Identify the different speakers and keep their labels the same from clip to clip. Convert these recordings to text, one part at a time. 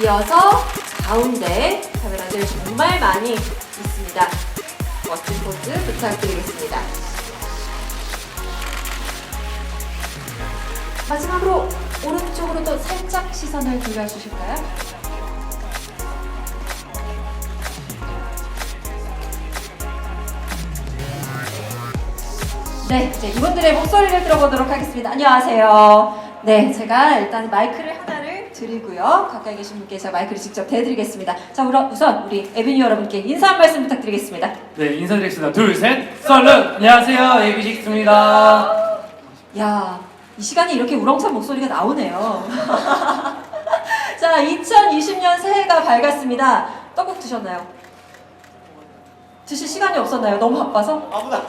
Speaker 1: 이어서 가운데 카메라들 정말 많이 있습니다. 멋진 포즈 부탁드리겠습니다. 마지막으로 오른쪽으로 또 살짝 시선을 돌려주실까요? 네, 이제 이분들의 목소리를 들어보도록 하겠습니다. 안녕하세요. 네, 제가 일단 마이크를 하나를 드리고요. 가까이 계신 분께 제가 마이크를 직접 대드리겠습니다. 자, 우선 우리 에비뉴 여러분께 인사 한 말씀 부탁드리겠습니다.
Speaker 2: 네 인사드리겠습니다 둘 셋 썰른 안녕하세요 에비식스입니다
Speaker 1: 야, 이 시간에 이렇게 우렁찬 목소리가 나오네요. 자, 2020년 새해가 밝았습니다. 떡국 드셨나요? 드실 시간이 없었나요? 너무 바빠서?
Speaker 2: 아무나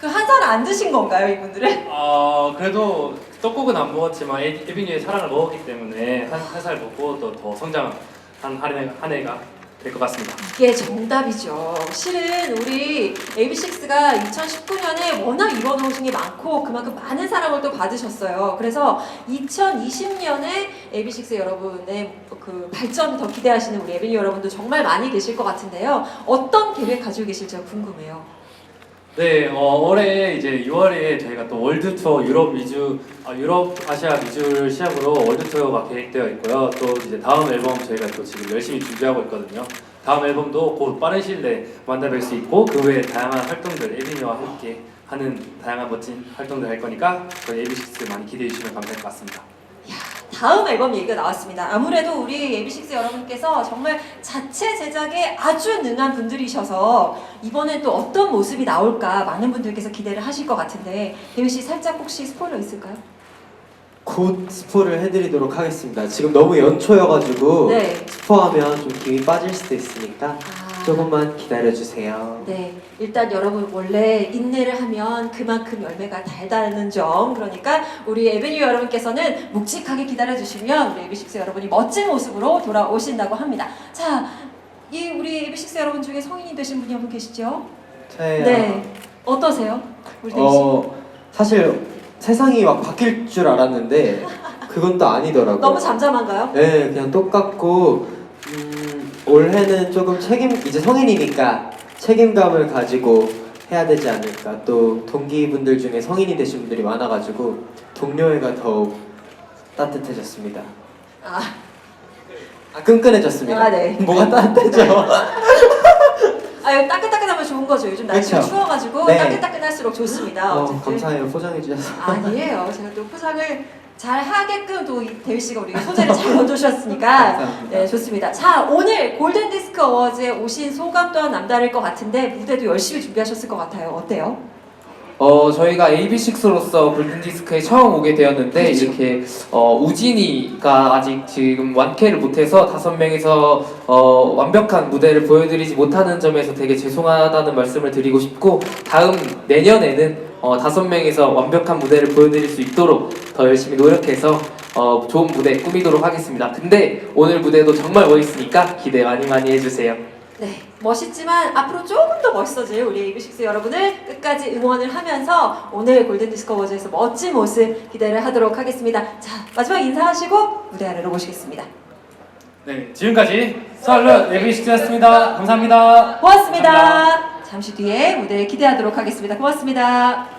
Speaker 1: 그한살안 드신 건가요, 이분들은?
Speaker 2: 어 그래도 떡국은 안 먹었지만 에- 에비뉴의 사랑을 먹었기 때문에 한살 먹고 또 더 성장한 한 해가, 한 해가 될 것 같습니다
Speaker 1: 이게 정답이죠. 실은 우리 AB6IX가 2019년에 워낙 이번 호중이 많고 그만큼 많은 사랑을 또 받으셨어요. 그래서 2020년에 AB6IX 여러분의 그 발전 더 기대하시는 우리 에비뉴 여러분도 정말 많이 계실 것 같은데요. 어떤 계획 가지고 계실지 궁금해요.
Speaker 2: 네 어, 올해 이제 6월에 저희가 또 월드 투어 유럽 위주 아, 유럽 아시아 위주를 시작으로 월드 투어가 계획되어 있고요 또 이제 다음 앨범 저희가 또 지금 열심히 준비하고 있거든요 다음 앨범도 곧 빠른 시일 내에 만나뵐 수 있고 그 외에 다양한 활동들 에비뉴와 함께 하는 다양한 멋진 활동들 할 거니까 저희 에비식스 많이 기대해 주시면 감사할 것 같습니다.
Speaker 1: 다음 앨범 얘기가 나왔습니다. 아무래도 우리 AB6IX 여러분께서 정말 자체 제작에 아주 능한 분들이셔서 이번에 또 어떤 모습이 나올까 많은 분들께서 기대를 하실 것 같은데 대휘 씨 살짝 혹시 스포일러 있을까요?
Speaker 3: 곧 스포를 해드리도록 하겠습니다. 지금 너무 연초여가지고
Speaker 1: 네.
Speaker 3: 스포하면 좀 기분이 빠질 수도 있으니까
Speaker 1: 아,
Speaker 3: 조금만 기다려주세요.
Speaker 1: 네, 일단 여러분 원래 인내를 하면 그만큼 열매가 달다는 점. 그러니까 우리 에베뉴 여러분께서는 묵직하게 기다려주시면 우리 AB6IX 여러분이 멋진 모습으로 돌아오신다고 합니다. 자, 이 우리 AB6IX 여러분 중에 성인이 되신 분이 한 분 계시죠?
Speaker 3: 저예요.
Speaker 1: 네, 어떠세요? 우리.
Speaker 3: 어 사실 세상이 막 바뀔 줄 알았는데 그건 또 아니더라고요.
Speaker 1: 너무 잠잠한가요?
Speaker 3: 네, 그냥 똑같고 음, 올해는 조금 책임 이제 성인이니까 책임감을 가지고 해야 되지 않을까. 또 동기분들 중에 성인이 되신 분들이 많아가지고 동료애가 더욱 따뜻해졌습니다.
Speaker 1: 아,
Speaker 3: 아 끈끈해졌습니다.
Speaker 1: 아, 네.
Speaker 3: 뭐가 따뜻해져?
Speaker 1: 아유 따끈따끈하면 좋은 거죠. 요즘 날씨가
Speaker 3: 그쵸?
Speaker 1: 추워가지고
Speaker 3: 네.
Speaker 1: 따끈따끈할수록 좋습니다.
Speaker 3: 어,
Speaker 1: 어쨌든.
Speaker 3: 감사해요 포장해 주셔서.
Speaker 1: 아니에요. 제가 또 포장을 잘 하게끔 또이 대휘 씨가 우리 소재를 잘 넣어주셨으니까
Speaker 3: 감사합니다.
Speaker 1: 네 좋습니다. 자 오늘 골든 디스크 어워즈에 오신 소감 또한 남다를 것 같은데 무대도 열심히 준비하셨을 것 같아요. 어때요?
Speaker 4: 어 저희가 AB6IX로서 골든디스크에 처음 오게 되었는데
Speaker 1: 그렇죠.
Speaker 4: 이렇게 어, 우진이가 아직 지금 완쾌를 못해서 다섯 명이서 어, 완벽한 무대를 보여드리지 못하는 점에서 되게 죄송하다는 말씀을 드리고 싶고 다음 내년에는 어, 다섯 명이서 완벽한 무대를 보여드릴 수 있도록 더 열심히 노력해서 어, 좋은 무대 꾸미도록 하겠습니다. 근데 오늘 무대도 정말 멋있으니까 기대 많이 많이 해주세요.
Speaker 1: 네 멋있지만 앞으로 조금 더 멋있어질 우리 AB6IX 여러분을 끝까지 응원을 하면서 오늘 골든 디스크 어워즈에서 멋진 모습 기대를 하도록 하겠습니다. 자 마지막 인사하시고 무대 아래로 모시겠습니다.
Speaker 2: 네 지금까지 썰른 에비식스였습니다. 감사합니다.
Speaker 1: 고맙습니다. 잠시 뒤에 무대 기대하도록 하겠습니다. 고맙습니다.